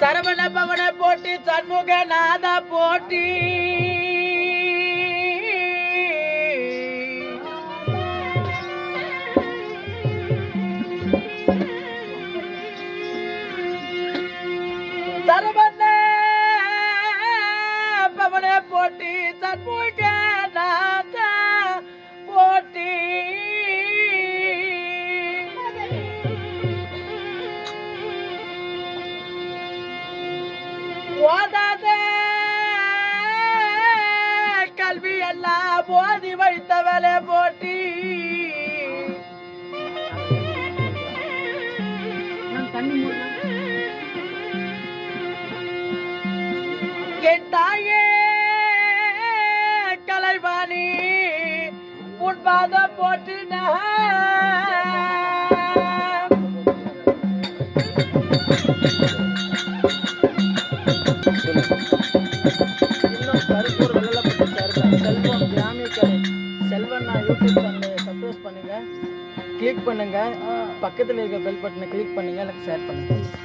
சரவண பவன போட்டி சண்முக நாத போட்டி. சரவண போட்டி சண்முக நாத போட்டி. ஓதாத கல்வி எல்லாம் போதி வைத்தவளே போட்டி. தாயே சேனலை சப்ஸ்கிரைப் பண்ணுங்க. கிளிக் பண்ணுங்க. பக்கத்தில் இருக்க பெல் பட்டனை கிளிக் பண்ணுங்க. எனக்கு ஷேர் பண்ணுங்க.